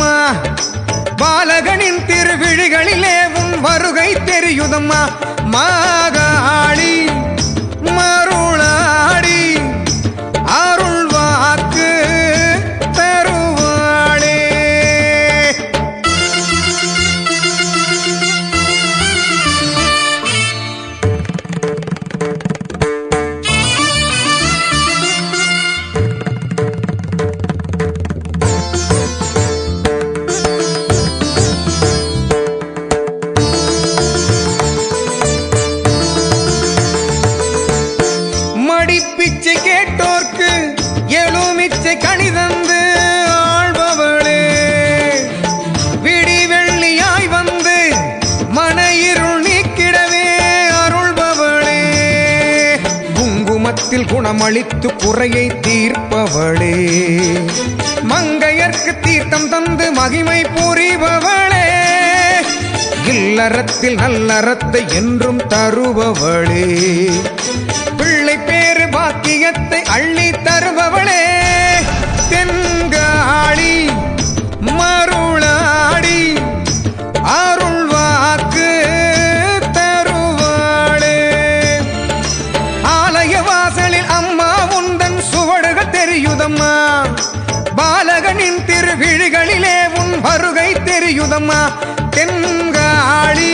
தெரியுதம்மா? பாலகனின் திருவிழிகளிலே உன் வருகை தெரியுதம்மா. மா மடிப்பிச்சை கேட்டோர்க்கு எழுமிச்சை கணிதந்து ஆழ்பவளே விடி வெள்ளியாய் வந்து மன இருள் நீக்கிடவே அருள்பவளே. குங்குமத்தில் குணமளித்து குறையை தீர்ப்பவளே. மங்கையர்க்கு தீர்த்தம் தந்து மகிமை புரிபவளே. இல்லறத்தில் நல்லறத்தை என்றும் தருபவளே. தருபவளே தென்காளி மருளாடி அருள் வாக்கு தருவாளே. ஆலய வாசலில் அம்மா உந்தன் சுவடுகள் தெரியுதம்மா. பாலகனின் திருவிழிகளிலே உன் வருகை தெரியுதம்மா. தென்காளி